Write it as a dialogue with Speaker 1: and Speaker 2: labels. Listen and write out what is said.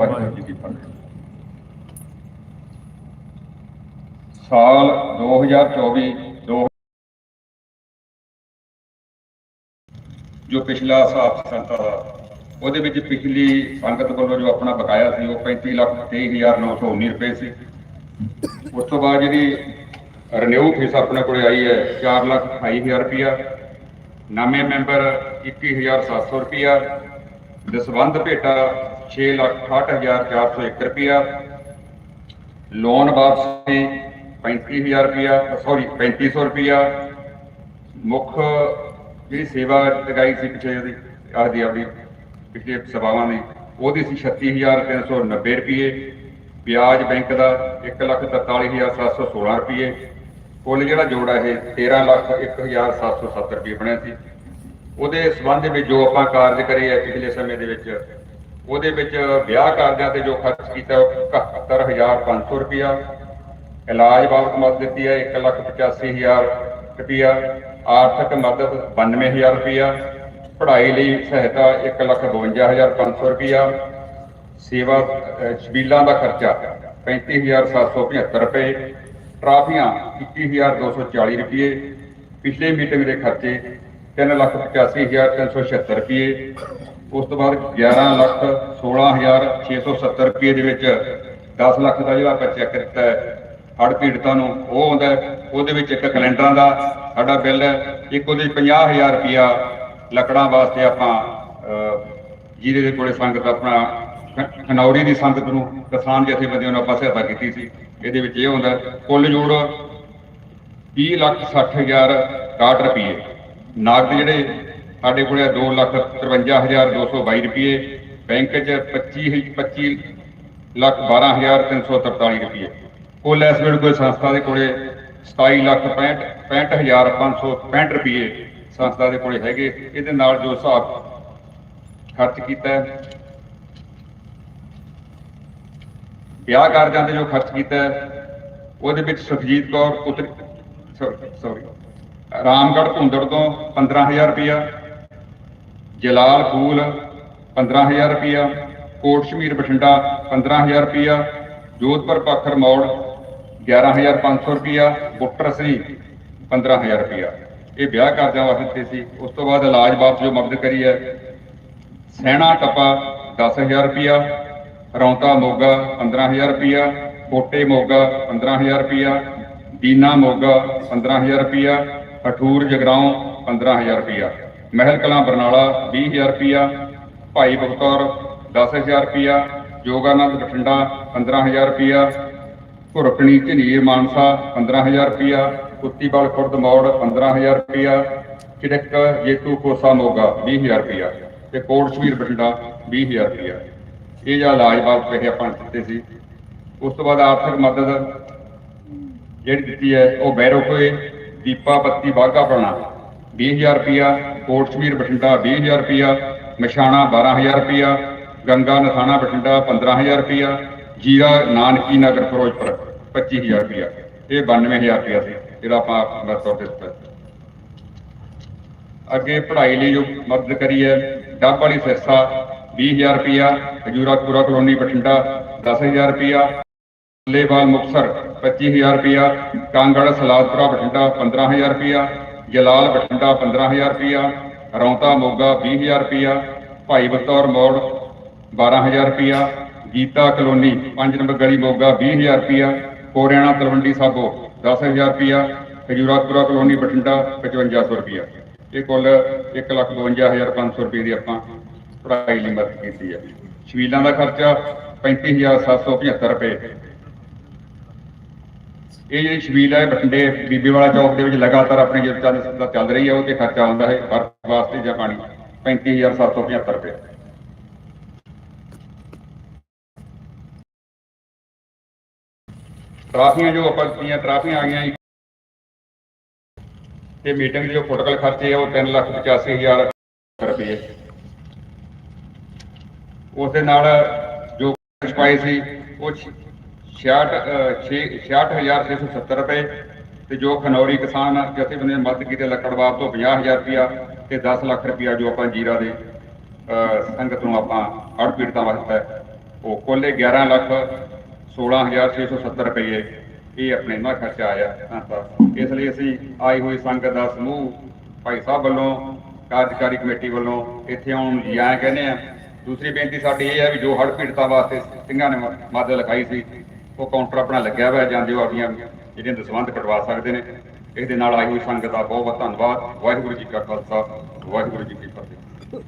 Speaker 1: ਵਾਹਿਗੁਰੂ ਜੀ ਕੀ ਫਤਿਹ। ਸਾਲ 2024 ਜੋ ਪਿਛਲਾ ਹਿਸਾਬ ਸੰਤਾ ਦਾ, ਉਹਦੇ ਵਿੱਚ ਪਿਛਲੀ ਸੰਗਤ ਵੱਲੋਂ ਜੋ ਆਪਣਾ ਬਕਾਇਆ ਸੀ, ਉਹ 35 ਲੱਖ 23919 ਰੁਪਏ ਸੀ। ਉਸ ਤੋਂ ਬਾਅਦ ਜਿਹੜੀ ਰਿਨਿਊ ਫੀਸ ਆਪਣੇ ਕੋਲੇ ਆਈ ਹੈ 4 ਲੱਖ 28000 ਰੁਪਇਆ। ਨਵੇਂ ਮੈਂਬਰ 21700 ਰੁਪਇਆ। ਦਸਵੰਧ ਭੇਟਾ 6 ਲੱਖ 68401 ਰੁਪਇਆ। ਲੋਨ ਵਾਪਸੀ 35000 ਰੁਪਇਆ ਸੌਰੀ 3500 ਰੁਪਇਆ। ਮੁੱਖ ਜਿਹੜੀ ਸੇਵਾ ਲਗਾਈ ਸੀ ਪਿਛੇ ਉਹਦੀ ਆਦੀ ਆਪਦੀ ਪਿਛਲੇ ਸੇਵਾਵਾਂ ਨੇ ਉਹਦੀ ਸੀ 36390 ਰੁਪਏ। ਵਿਆਜ ਬੈਂਕ ਦਾ 143716 ਰੁਪਏ। ਕੁੱਲ ਜਿਹੜਾ ਜੋੜਾ ਇਹ 13 ਲੱਖ 1770 ਰੁਪਏ ਬਣਿਆ ਸੀ। ਉਹਦੇ ਸਬੰਧ ਵਿੱਚ ਜੋ ਆਪਾਂ ਕਾਰਜ ਕਰੇ ਆ, ਪਿਛਲੇ ਸਮੇਂ ਦੇ ਵਿੱਚ ਉਹਦੇ ਵਿੱਚ ਵਿਆਹ ਕਾਰਜਾਂ ਤੇ ਜੋ ਖਰਚ ਕੀਤਾ ਉਹ 71500 ਰੁਪਇਆ। ਇਲਾਜ ਬਾਬਤ ਮਦਦ ਦਿੱਤੀ ਹੈ 185000 ਰੁਪਇਆ। ਆਰਥਿਕ ਮਦਦ 92000 ਰੁਪਇਆ। ਪੜ੍ਹਾਈ ਲਈ ਸਹਾਇਤਾ 152500 ਰੁਪਇਆ। ਸੇਵਾ ਅਹ, ਛਬੀਲਾਂ ਦਾ ਖਰਚਾ 35775 ਰੁਪਏ। ਟਰਾਫੀਆਂ 21240 ਰੁਪਏ। ਪਿਛਲੇ ਮੀਟਿੰਗ ਦੇ ਖਰਚੇ 385376 ਰੁਪਏ। ਉਸ ਤੋਂ ਬਾਅਦ 11 ਲੱਖ 16670 ਰੁਪਏ ਦੇ ਵਿੱਚ 10 ਲੱਖ ਦਾ ਜਿਹੜਾ ਆਪਾਂ ਚੈੱਕ ਦਿੱਤਾ ਹੈ, ਹੜ੍ਹ ਪੀੜਤਾਂ ਨੂੰ ਉਹ ਆਉਂਦਾ ਉਹਦੇ ਵਿੱਚ ਇੱਕ ਕੈਲੰਡਰਾਂ ਦਾ ਸਾਡਾ ਬਿੱਲ ਹੈ। ਇੱਕ ਉਹਦੇ 'ਚ 50000 ਰੁਪਇਆ ਲੱਕੜਾਂ ਵਾਸਤੇ ਆਪਾਂ ਜਿਹਦੇ ਦੇ ਕੋਲੇ ਸੰਗਤ ਆਪਣਾ, ਖ- ਖਨੌਰੀ ਦੀ ਸੰਗਤ ਨੂੰ ਕਿਸਾਨ ਜਥੇਬੰਦੀਆਂ ਨੂੰ ਆਪਾਂ ਸਹਾਇਤਾ ਕੀਤੀ ਸੀ। ਇਹਦੇ ਵਿੱਚ ਇਹ ਹੁੰਦਾ ਕੁੱਲ ਜੋੜ 20 ਲੱਖ 60 ਹਜ਼ਾਰ 61 ਰੁਪਏ ਜਿਹੜੇ ਸਾਡੇ ਕੋਲੇ 2 ਲੱਖ 53 ਹਜ਼ਾਰ 222 ਰੁਪਏ ਬੈਂਕ 'ਚ 25 25 ਲੱਖ 12 ਹਜ਼ਾਰ 343 ਰੁਪਏ ਕੁੱਲ ਇਸ ਵੇਲੇ ਕੋਈ ਸੰਸਥਾ ਦੇ ਕੋਲੇ 27 ਲੱਖ 65 65 ਹਜ਼ਾਰ 565 ਰੁਪਏ ਸੰਸਥਾ ਦੇ ਕੋਲੇ ਹੈਗੇ। ਇਹਦੇ ਨਾਲ ਜੋ ਹਿਸਾਬ ਖਰਚ ਕੀਤਾ ਹੈ, ਵਿਆਹ ਕਾਰਜਾਂ ਤੇ ਜੋ ਖਰਚ ਕੀਤਾ ਹੈ, ਉਹਦੇ ਵਿੱਚ ਸੁਖਜੀਤ ਕੌਰ, ਪੁੱਤਰ ਸੌਰੀ ਰਾਮਗੜ੍ਹ ਭੁੰਦੜ ਤੋਂ 15000 ਰੁਪਇਆ, ਜਲਾਲ ਫੂਲ 15000 ਰੁਪਇਆ ਕੋਟਸ਼ਮੀਰ ਬਠਿੰਡਾ 15000 ਰੁਪਇਆ, ਜੋਧਪੁਰ ਪਾਖਰ ਮੌੜ 11500 ਰੁਪਇਆ ਬੁੱਟਰ ਸ੍ਰੀ 15000 ਰੁਪਇਆ। ਇਹ ਵਿਆਹ ਕਾਰਜਾਂ ਵਾਸਤੇ ਸੀ। ਉਸ ਤੋਂ ਬਾਅਦ ਇਲਾਜ ਬਾਬਤ ਜੋ ਮਦਦ ਕਰੀ ਹੈ, ਸੈਣਾ ਟੱਪਾ 10000 ਰੁਪਇਆ, ਰੌਂਤਾ ਮੋਗਾ 15000 ਰੁਪਇਆ ਕੋਟੇ ਮੋਗਾ 15000 ਰੁਪਇਆ ਦੀਨਾ ਮੋਗਾ 15000 ਰੁਪਇਆ ਅਠੂਰ ਜਗਰਾਉਂ 15000 ਰੁਪਇਆ ਮਹਿਲ ਕਲਾਂ ਬਰਨਾਲਾ 20000 ਰੁਪਇਆ ਭਾਈ ਬਖਤੌਰ 10000 ਰੁਪਇਆ ਜੋਗਾਨੰਦ ਬਠਿੰਡਾ 15000 ਰੁਪਇਆ ਘੁਰਕਣੀ ਝਨੀਰ ਮਾਨਸਾ 15000 ਰੁਪਇਆ ਕੁੱਤੀਵਾਲ ਖੁਰਦ ਮੌੜ 15000 ਰੁਪਇਆ ਚਿੜਕ ਜੇਤੂ ਕੋਸਾ ਮੋਗਾ 20000 ਰੁਪਇਆ ਤੇ ਕੋਟ ਸ਼ਮੀਰ ਬਠਿੰਡਾ 20000 ਰੁਪਇਆ ਇਹ ਜਿਹੜਾ ਇਲਾਜ ਬਾਬਤ ਪੈਸੇ ਆਪਾਂ ਦਿੱਤੇ ਸੀ। ਉਸ ਤੋਂ ਬਾਅਦ ਆਰਥਿਕ ਮਦਦ ਜਿਹੜੀ ਦਿੱਤੀ ਹੈ, ਉਹ ਬੈਰੋ ਕੋਏ ਦੀਪਾ ਬੱਤੀ ਬਾਗਾ ਪੜਨਾ 20000 ਰੁਪਇਆ ਕੋਟ ਸ਼ਮੀਰ ਬਠਿੰਡਾ 20000 ਰੁਪਇਆ ਮਸ਼ਾਣਾ 12000 ਰੁਪਇਆ, ਗੰਗਾ ਨਥਾਣਾ ਬਠਿੰਡਾ 15000 ਰੁਪਇਆ, ਜੀਰਾ ਨਾਨਕੀ ਨਗਰ ਫਿਰੋਜ਼ਪੁਰ 25000 ਰੁਪਇਆ। ਇਹ 92000 ਰੁਪਇਆ ਸੀ, ਜਿਹੜਾ ਆਪਾਂ ਬਸ ਤੌਰ ਤੇ ਦਿੱਤਾ। ਅੱਗੇ ਪੜ੍ਹਾਈ ਲਈ ਜੋ ਮਦਦ ਕਰੀ ਹੈ, ਡੱਬ ਵਾਲੀ ਸਿਰਸਾ 20000 ਰੁਪਇਆ ਖਜੂਰਾ ਪੂਰਾ ਕਲੋਨੀ ਬਠਿੰਡਾ 10000 ਰੁਪਇਆ। ਲੇਵਾਲ ਮੁਕਸਰ 25000 ਰੁਪਇਆ, ਕਾਂਗੜ ਸਲਾਦਪੁਰਾ ਬਠਿੰਡਾ 15000 ਰੁਪਇਆ, ਜਲਾਲ ਬਠਿੰਡਾ 15000 ਰੁਪਇਆ, ਰੌਂਤਾ ਮੋਗਾ 20000 ਰੁਪਇਆ, ਭਾਈ ਬਤੌਰ ਮੋੜ 12000 ਰੁਪਇਆ, ਗੀਤਾ ਕਲੋਨੀ 5 ਨੰਬਰ ਗਲੀ ਮੋਗਾ 20000 ਰੁਪਇਆ, ਕੋਰਿਆਣਾ ਤਲਵੰਡੀ ਸਾਬੋ 10000 ਰੁਪਇਆ ਖਜੂਰਾਪੁਰਾ ਕਲੋਨੀ ਬਠਿੰਡਾ 5500 ਰੁਪਇਆ। ਇਹ ਕੁੱਲ 152500 ਰੁਪਏ ਦੀ ਆਪਾਂ ਪੜ੍ਹਾਈ ਲਈ ਮਦਦ ਕੀਤੀ ਹੈ। ਸ਼ਵੀਲਾਂ ਦਾ ਖਰਚਾ 35775 ਰੁਪਏ। ਇਹ ਜਿਹੜੀ ਸ਼ਬੀਲ ਹੈ, ਬਠਿੰਡੇ ਬੀਬੀ ਵਾਲਾ ਚੌਕ ਦੇ ਵਿੱਚ ਲਗਾਤਾਰ ਆਪਣੀ ਜਿੱਤ ਚੱਲ ਚੱਲ ਰਹੀ ਹੈ, ਉਹ ਤੇ ਖਰਚਾ ਆਉਂਦਾ ਹੈ, ਹਰ ਵਾਸਤੇ ਜਾਂ ਪਾਣੀ 35775 ਰੁਪਏ। ਟਰਾਫੀਆਂ ਜੋ ਆਪਾਂ ਦਿੱਤੀਆਂ, ਟਰਾਫੀਆਂ ਆ ਗਈਆਂ ਤੇ ਮੀਟਿੰਗ ਦੇ ਜੋ ਪ੍ਰੋਟੋਕਲ ਖਰਚੇ ਆ, ਉਹ 385000 ਰੁਪਏ। ਉਸ ਦੇ ਨਾਲ ਜੋ ਖਰਚ ਪਾਏ ਸੀ, ਉਹ 66670 ਰੁਪਏ ਤੇ ਜੋ ਖਨੌਰੀ ਕਿਸਾਨ ਜਥੇਬੰਦੀ ਨੇ ਮਦਦ ਕੀਤੀ ਲੱਕੜਵਾਰ ਤੋਂ 50000 ਰੁਪਇਆ ਤੇ 10 ਲੱਖ ਰੁਪਇਆ ਜੋ ਆਪਾਂ ਜੀਰਾ ਦੇ ਸੰਗਤ ਨੂੰ ਆਪਾਂ ਹੜ੍ਹ ਪੀੜਤਾਂ ਵਾਸਤੇ ਉਹ ਕੋਲੇ 11 ਲੱਖ 16670 ਰੁਪਏ ਇਹ ਆਪਣੇ ਨਾਲ ਖਰਚਾ ਆਇਆ। ਇਸ ਲਈ ਅਸੀਂ ਆਈ ਹੋਈ ਸੰਗਤ ਦਾ ਸਮੂਹ ਭਾਈ ਸਾਹਿਬ ਵੱਲੋਂ, ਕਾਰਜਕਾਰੀ ਕਮੇਟੀ ਵੱਲੋਂ ਇੱਥੇ ਆਉਣ ਨੂੰ ਕਹਿੰਦੇ ਆ। ਦੂਸਰੀ ਬੇਨਤੀ ਸਾਡੀ ਇਹ ਹੈ ਵੀ ਜੋ ਹੜ੍ਹ ਪੀੜਤਾਂ ਵਾਸਤੇ ਸਿੰਘਾਂ ਨੇ ਮਦਦ ਲਿਖਾਈ ਸੀ ਉਹ ਕਾਊਂਟਰ ਆਪਣਾ ਲੱਗਿਆ ਹੋਇਆ ਜਾਂਦੇ ਹੋ ਆਪਣੀਆਂ ਜਿਹੜੀਆਂ ਦਸਵੰਧ ਕਟਵਾ ਸਕਦੇ ਨੇ ਇਸ ਦੇ ਨਾਲ ਆਈ ਹੋਈ ਸੰਗਤ ਦਾ ਬਹੁਤ ਬਹੁਤ ਧੰਨਵਾਦ। ਵਾਹਿਗੁਰੂ ਜੀ ਕਾ ਖਾਲਸਾ, ਵਾਹਿਗੁਰੂ ਜੀ ਕੀ ਫਤਿਹ।